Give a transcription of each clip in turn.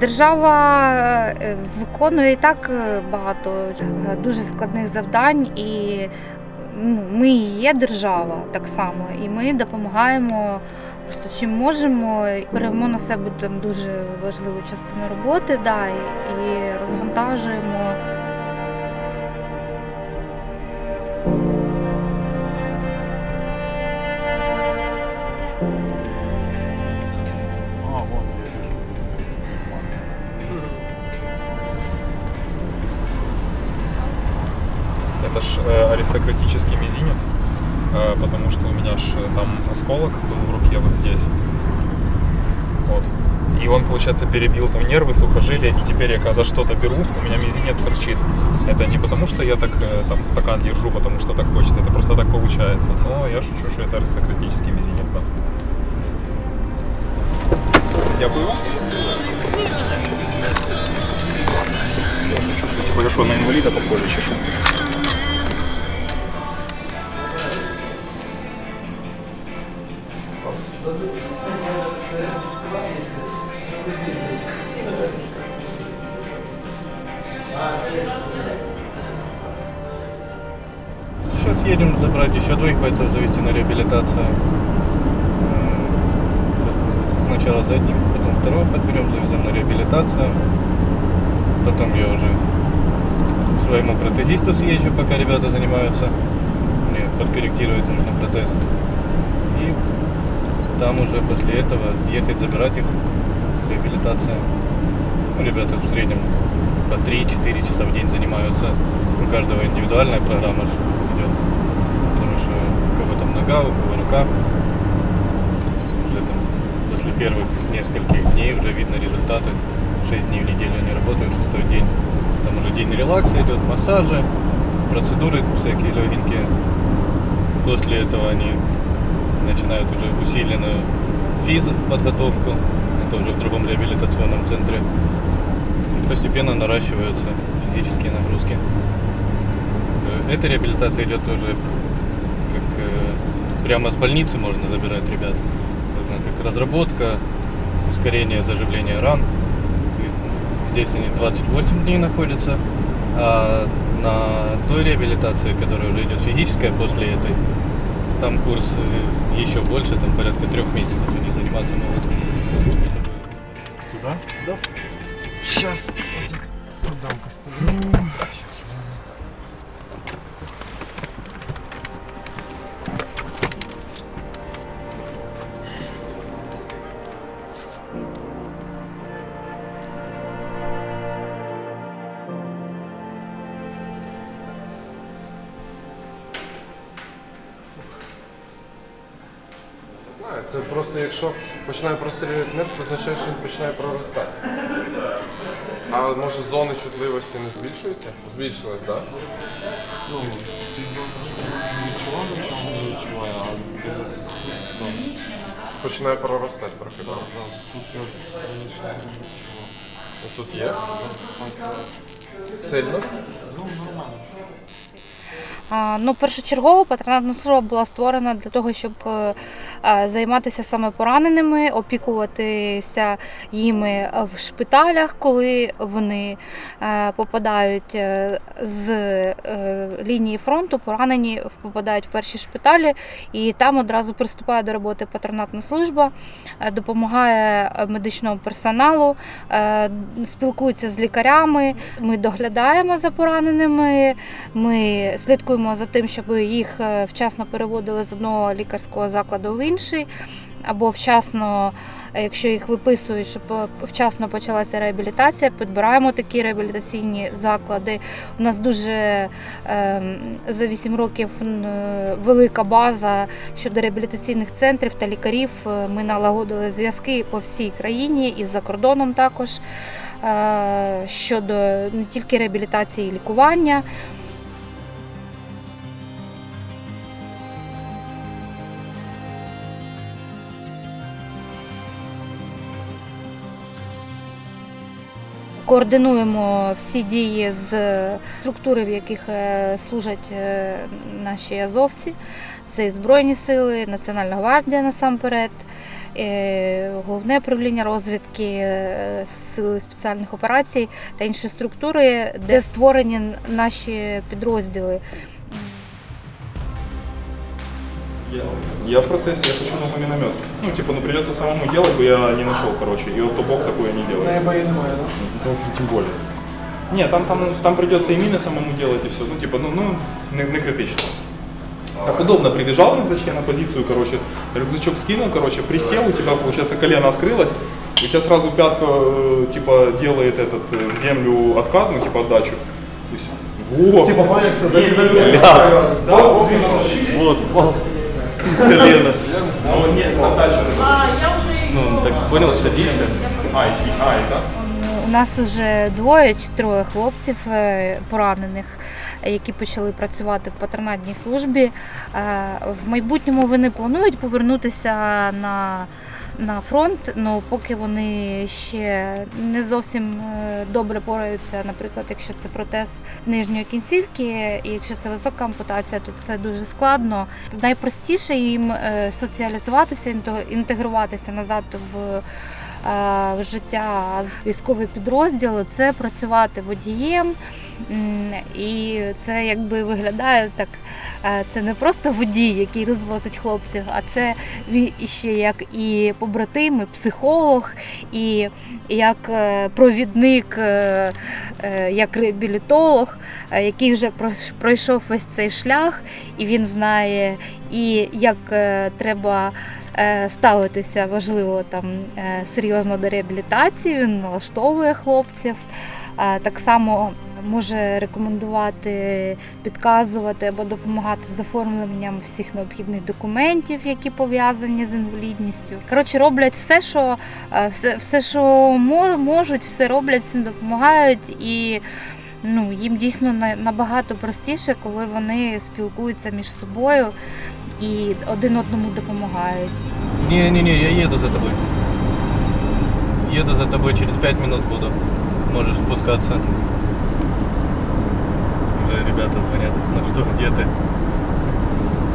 Держава е, виконує і так е, багато е, дуже складних завдань, і ну, ми і є держава так само, і ми допомагаємо просто чим можемо. Беремо на себе там дуже важливу частину роботи, да, і, і розвантажуємо. Получается, перебил там нервы, сухожилия, и теперь я когда что-то беру, у меня мизинец торчит. Это не потому, что я так э, там стакан держу, потому что так хочется, это просто так получается. Но я шучу, что это аристократический мизинец, да. Я был. Я шучу, что типа я что, на инвалида похоже чешу. Забрать еще двоих бойцов, завести на реабилитацию. М, Сначала за одним, потом второго подберем, завезем на реабилитацию. Потом я уже к своему протезисту съезжу, пока ребята занимаются. Мне подкорректировать нужно протез. И там уже после этого ехать забирать их с реабилитации. Ну, ребята в среднем по 3-4 часа в день занимаются. У каждого индивидуальная программа идет. Что у рука. Уже там после первых нескольких дней уже видно результаты. 6 дней в неделю они работают, шестой день. Там уже день релакса идет, массажи, процедуры всякие легенькие. После этого они начинают уже усиленную физподготовку. Это уже в другом реабилитационном центре. И постепенно наращиваются физические нагрузки. Э, Эта реабилитация идет уже как э, прямо с больницы можно забирать ребят. Как разработка, ускорение заживления ран. И Здесь они 28 дней находятся, а на той реабилитации, которая уже идет физическая после этой, там курс э, еще больше, там порядка трех месяцев они заниматься могут. Чтобы Сюда? Да. Сейчас продам костылю. Якщо починає прострілювати нерв, це означає, що він починає проростати. А може зони чутливості не збільшуються? Збільшилась, так? Ну, відчував, що не відчуваю, а Починає проростати трохи. Да? тут я раніше не відчував. Тут є. Сильно? Ну, А, Ну, першочергово патронатна служба була створена для того, щоб е, займатися саме пораненими, опікуватися їми в шпиталях, коли вони е, попадають е, з е, лінії фронту, поранені попадають в перші шпиталі, і там одразу приступає до роботи патронатна служба, е, допомагає е, медичному персоналу, е, спілкується з лікарями. Ми доглядаємо за пораненими. Ми слідкуємо за тим, щоб їх е, вчасно переводили з одного лікарського закладу в інший, або вчасно, е, якщо їх виписують, щоб е, вчасно почалася реабілітація, підбираємо такі реабілітаційні заклади. У нас дуже ем, за 8 років е, велика база щодо реабілітаційних центрів та лікарів. Ми налагодили зв'язки по всій країні і за кордоном також щодо не тільки реабілітації і лікування. Координуємо всі дії з структури, в яких е, служать е, наші азовці. Це і Збройні сили, Національна гвардія насамперед, е, головне управління розвідки, сили спеціальних операцій та інші структури, де створені наші підрозділи. Я, я в процессе, я хочу новый миномет. Ну, типа, ну придется самому делать, бы я не нашел, короче. И вот бог такое не делает. Не боїнкою, да? Ну, Тем более. Не, там, там, там придется и мины самому делать, и все. Ну, типа, ну, ну не, не критично. Так удобно, прибежал в рюкзачке на позицию, короче, рюкзачок скинул, короче, присел, у тебя, получается, колено открылось, у тебя сразу пятка, э, типа, делает этот, э, в землю откат, ну, типа, отдачу. И всё. Во! Типа боишься за Да, да, вот, вот, вот. С колена. Но нет, отдача. Ну, так понял, садишься. А, и, и- а, и так? У нас вже двоє чи троє хлопців е, поранених, е, які почали працювати в патронатній службі. Е, В майбутньому вони планують повернутися на, на фронт, але поки вони ще не зовсім е, добре пораються, наприклад, якщо це протез нижньої кінцівки, і якщо це висока ампутація, то це дуже складно. Найпростіше їм е, соціалізуватися, інтегруватися назад в е, в життя військовий підрозділ це працювати водієм. І це якби виглядає так. е, Це не просто водій, який розвозить хлопців, а це іще як і побратим, і психолог, і як е, провідник, е, як реабілітолог, який вже пройшов весь цей шлях, і він знає, і як треба ставитися важливо там серйозно до реабілітації. Він налаштовує хлопців. Так само може рекомендувати, підказувати або допомагати з оформленням всіх необхідних документів, які пов'язані з інвалідністю. Коротше, роблять все, що е, все, все, що мо- можуть, все роблять, всім допомагають і. Ну, їм дійсно на- набагато простіше, коли вони спілкуються між собою і один одному допомагають. Не-не-не, я еду за тобой. Еду за тобой, через пять минут буду. Можешь спускаться. Ребята звонят. Ну что, где ты?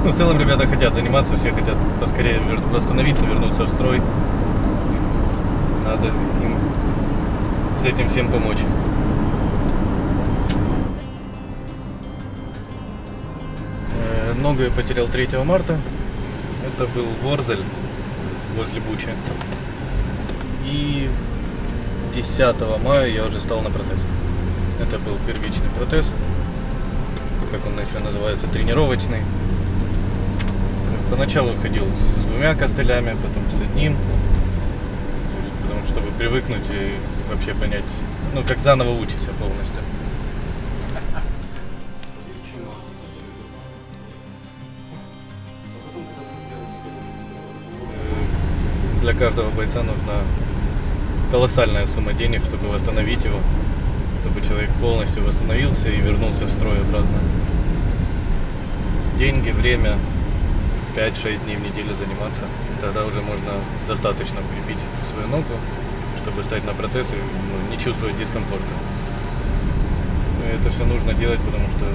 Ну, в целом ребята хотят заниматься, все хотят поскорее вер- восстановиться, вернуться в строй. Надо им с этим всем помочь. Э, Ногу я потерял 3 марта. Это был Ворзель возле Бучи. И 10 мая я уже стал на протез. Это был первичный протез, как он еще называется, тренировочный. Поначалу ходил с двумя костылями, потом с одним. Потому что, чтобы привыкнуть и вообще понять, ну как заново учишься полностью. Для каждого бойца нужна колоссальная сумма денег, чтобы восстановить его, чтобы человек полностью восстановился и вернулся в строй обратно. Деньги, время, 5-6 дней в неделю заниматься. Тогда уже можно достаточно укрепить свою ногу, чтобы стать на протез и ну, не чувствовать дискомфорта. И это все нужно делать, потому что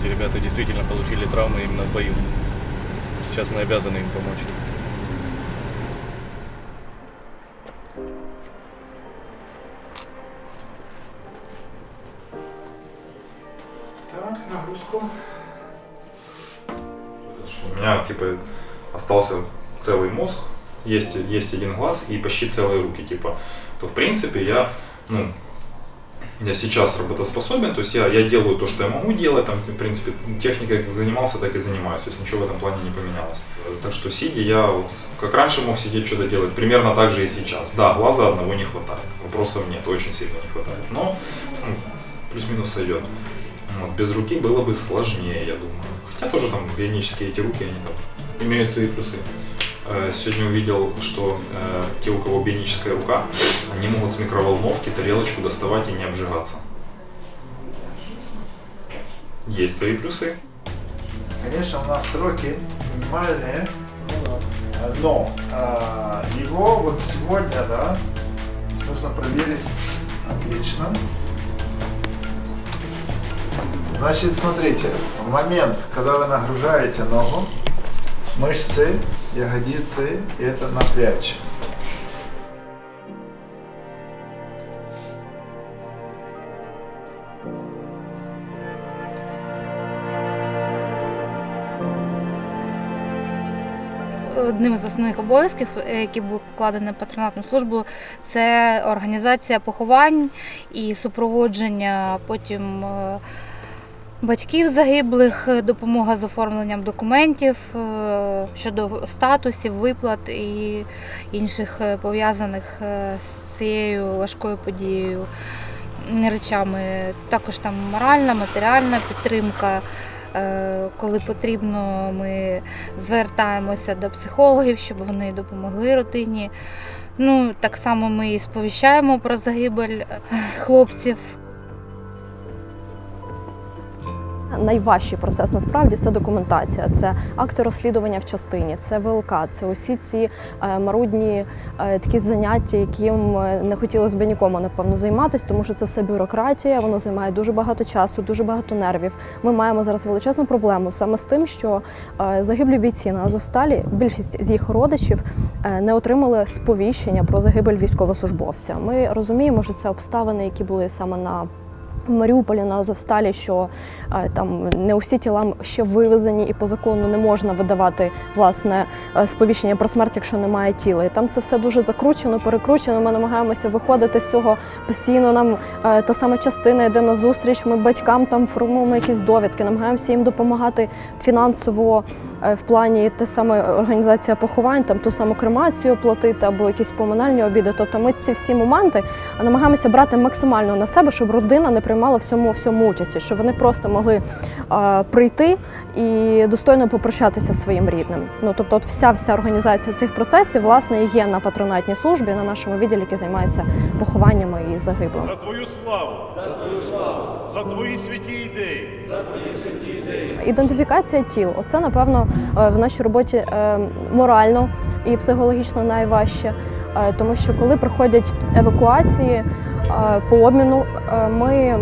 эти ребята действительно получили травмы именно в бою. Сейчас мы обязаны им помочь. Остался целый мозг, есть, есть один глаз и почти целые руки, типа, то, в принципе, я, ну, я сейчас работоспособен, то есть я, я делаю то, что я могу делать, там, в принципе, техникой как занимался, так и занимаюсь, то есть ничего в этом плане не поменялось. Так что сидя, я вот, как раньше мог сидеть, что-то делать, примерно так же и сейчас. Да, глаза одного не хватает, вопросов нет, очень сильно не хватает, но ну, плюс-минус сойдет. Вот, без руки было бы сложнее, я думаю. Хотя тоже там бионические эти руки, они там имеют свои плюсы. Э, Сегодня увидел, что э, те, у кого бионическая рука, они могут с микроволновки тарелочку доставать и не обжигаться. Есть свои плюсы. Конечно, у нас сроки минимальные, но а, его вот сегодня, да, нужно проверить. Отлично. Значит, смотрите, в момент, когда вы нагружаете ногу, мышцы ягодицы и это напрячь. Одним з основних обов'язків, е, які був покладений на патронатну службу, це організація поховань і супроводження потім е, батьків загиблих, е, допомога з оформленням документів е, щодо статусів, виплат і інших е, пов'язаних з цією важкою подією речами. Також там моральна, матеріальна підтримка. Коли потрібно, ми звертаємося до психологів, щоб вони допомогли родині. Ну, так само ми і сповіщаємо про загибель хлопців. Найважчий процес насправді це документація, це акти розслідування в частині, це ВЛК, це усі ці е, марудні е, такі заняття, яким е, не хотілося б нікому напевно займатися, тому що це все бюрократія, воно займає дуже багато часу, дуже багато нервів. Ми маємо зараз величезну проблему саме з тим, що загиблі бійці на Азовсталі, більшість з їх родичів не отримали сповіщення про загибель військовослужбовця. Ми розуміємо, що це обставини, які були саме на в Маріуполі на Азовсталі, що е, там не усі тіла ще вивезені, і по закону не можна видавати власне е, сповіщення про смерть, якщо немає тіла. І там це все дуже закручено, перекручено. Ми намагаємося виходити з цього постійно. Нам е, та сама частина йде на зустріч. Ми батькам там формуємо якісь довідки, намагаємося їм допомагати фінансово в плані те саме організація поховань, там ту саму кремацію оплатити або якісь поминальні обіди. Тобто ми ці всі моменти намагаємося брати максимально на себе, щоб родина не приймала всьому всьому участі, щоб вони просто могли е, прийти і достойно попрощатися зі своїм рідним. Ну тобто, от вся вся організація цих процесів власне є на патронатній службі на нашому відділі, який займається похованнями і загиблими. За твою славу! За твою славу! За твої святі ідеї! Ідентифікація тіл оце напевно е, в нашій роботі е, морально і психологічно найважче, Е, тому що коли проходять евакуації по обміну, е, ми е,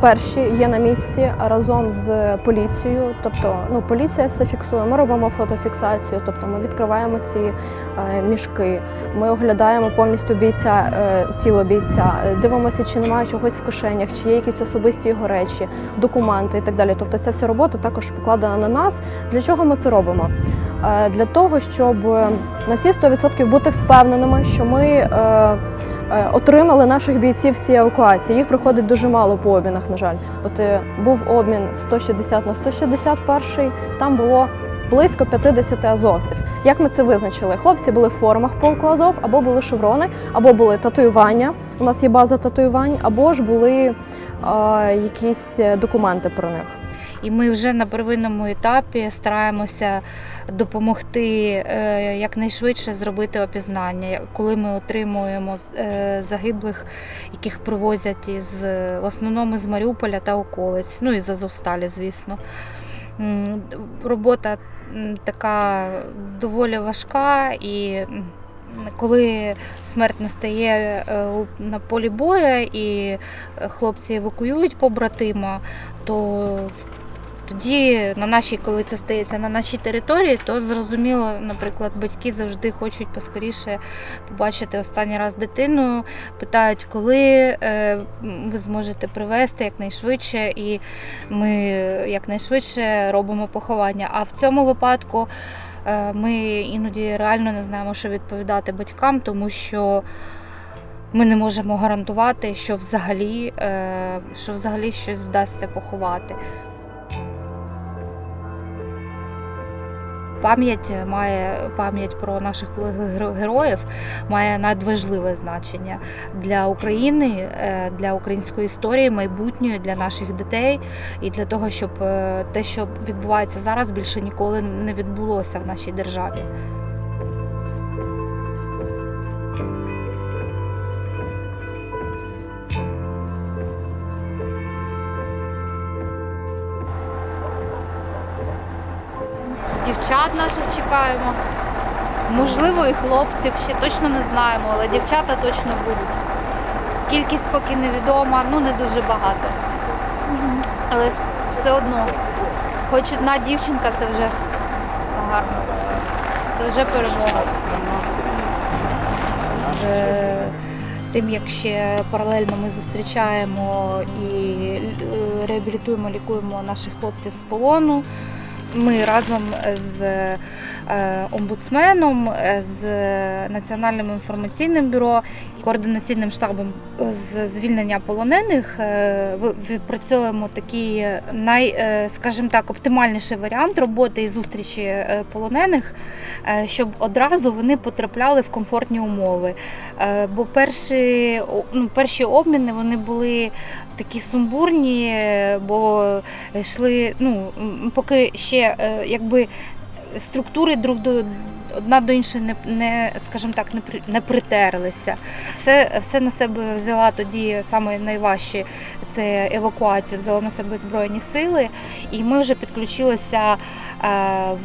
перші є на місці разом з поліцією. Тобто, ну поліція все фіксує. Ми робимо фотофіксацію, тобто ми відкриваємо ці е, мішки, ми оглядаємо повністю бійця, е, тіло бійця, е, дивимося, чи немає чогось в кишенях, чи є якісь особисті його речі, документи і так далі. Тобто, ця вся робота також покладена на нас. Для чого ми це робимо? Е, Для того, щоб е, на всі 100% бути впевненими, що ми е, е, отримали наших бійців в цій евакуації. Їх приходить дуже мало по обмінах, на жаль. От е, був обмін 160 на 161, там було близько 50 азовців. Як ми це визначили? Хлопці були в формах полку Азов, або були шеврони, або були татуювання. У нас є база татуювань, або ж були е, якісь документи про них. І ми вже на первинному етапі стараємося допомогти е, якнайшвидше зробити опізнання, коли ми отримуємо е, загиблих, яких привозять із в основному з Маріуполя та околиць, ну і з Азовсталі, звісно. Робота така доволі важка і. Коли смерть настає е, на полі бою і е, хлопці евакуюють побратима, то тоді на нашій, коли це стається на нашій території, то зрозуміло, наприклад, батьки завжди хочуть поскоріше побачити останній раз дитину, питають, коли е, ви зможете привезти якнайшвидше, і ми якнайшвидше робимо поховання. А в цьому випадку е, ми іноді реально не знаємо, що відповідати батькам, тому що. Ми не можемо гарантувати, що взагалі, е, що взагалі щось вдасться поховати. Пам'ять має пам'ять про наших героїв має надважливе значення для України, е, для української історії, майбутньої, для наших дітей і для того, щоб е, те, що відбувається зараз, більше ніколи не відбулося в нашій державі. Дівчат наших чекаємо. Можливо, і хлопців ще точно не знаємо, але дівчата точно будуть. Кількість поки невідома, ну не дуже багато. Але все одно, хоч одна дівчинка, це вже гарно. це вже перемога. З тим, як ще паралельно ми зустрічаємо і е, реабілітуємо, лікуємо наших хлопців з полону. Ми разом з е, омбудсменом, е, з Національним інформаційним бюро і координаційним штабом з звільнення полонених е, відпрацьовуємо такий най, скажімо так, оптимальніший варіант роботи і зустрічі полонених, щоб одразу вони потрапляли в комфортні умови. Бо перші, ну, перші обміни вони були такі сумбурні, бо йшли, ну, поки ще е, якби структури друг до одна до іншої не, не скажімо так, не, не притерлися. Все, все на себе взяла тоді саме найважче це евакуацію, взяла на себе збройні сили, і ми вже підключилися е,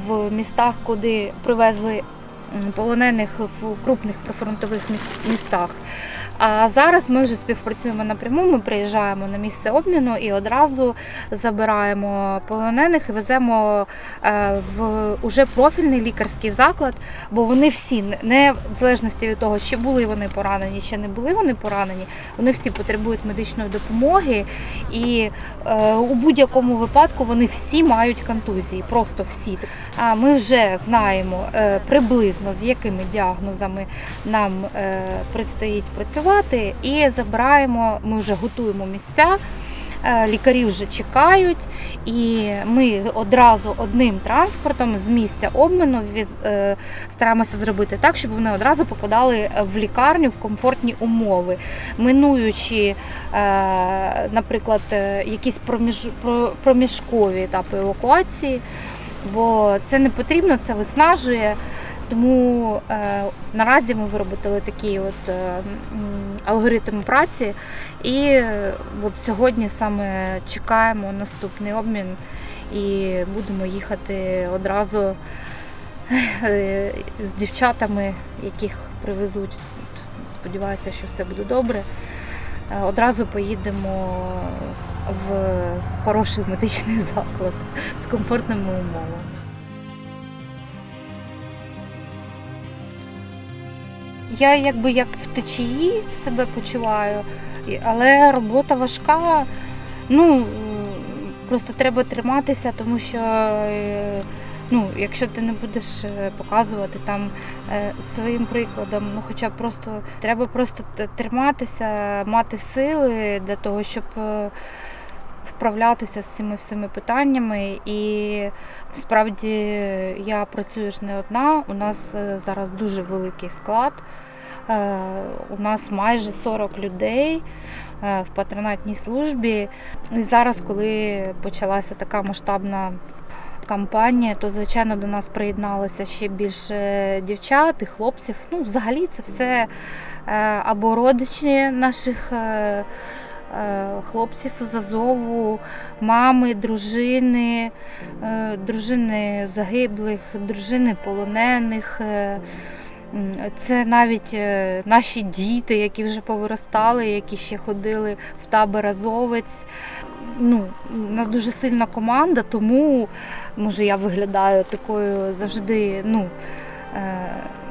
в містах, куди привезли полонених в крупних прифронтових містах. А зараз ми вже співпрацюємо напряму. Ми приїжджаємо на місце обміну і одразу забираємо полонених і веземо е, в уже профільний лікарський заклад, бо вони всі, не- в залежності від того, чи були вони поранені, чи не були вони поранені, вони всі потребують медичної допомоги, і е, у будь-якому випадку вони всі мають контузії, просто всі. А ми вже знаємо е, приблизно з якими діагнозами нам предстоїть працювати, і забираємо. Ми вже готуємо місця. е, Лікарі вже чекають, і ми одразу одним транспортом з місця обміну е, стараємося зробити так, щоб вони одразу попадали в лікарню в комфортні умови, минуючи, е, наприклад, якісь проміж, проміжкові етапи евакуації, бо це не потрібно, це виснажує. Тому е, наразі ми виробили такий от е, алгоритм праці, і е, от сьогодні саме чекаємо наступний обмін і будемо їхати одразу е, з дівчатами, яких привезуть. Сподіваюся, що все буде добре. Е, Одразу поїдемо в хороший медичний заклад з комфортними умовами. Я якби як в течії себе почуваю, але робота важка. Ну просто треба триматися, тому що е, ну, якщо ти не будеш е, показувати там е, своїм прикладом, ну хоча просто треба просто триматися, мати сили для того, щоб вправлятися з цими всіми питаннями. І насправді я працюю ж не одна. У нас зараз дуже великий склад. Е, У нас майже 40 людей е, в патронатній службі. І зараз, коли почалася така масштабна кампанія, то звичайно до нас приєдналося ще більше дівчат і хлопців. Ну, взагалі, це все е, або родичі наших. Хлопців з Азову, мами, дружини, дружини загиблих, дружини полонених. Це навіть е, наші діти, які вже повиростали, які ще ходили в табор Азовець. Ну, у нас дуже сильна команда, тому може я виглядаю такою завжди, ну,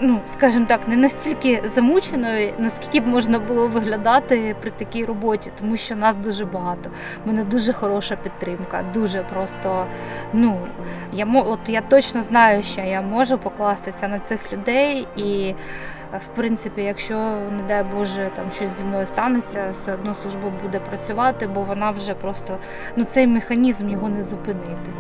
ну, скажімо так, не настільки замученою, наскільки б можна було виглядати при такій роботі, тому що нас дуже багато. У мене дуже хороша підтримка, дуже просто. Ну, я от я точно знаю, що я можу покластися на цих людей, і е, в принципі, якщо не дай Боже там щось зі мною станеться, все одно служба буде працювати, бо вона вже просто ну цей механізм його не зупинити.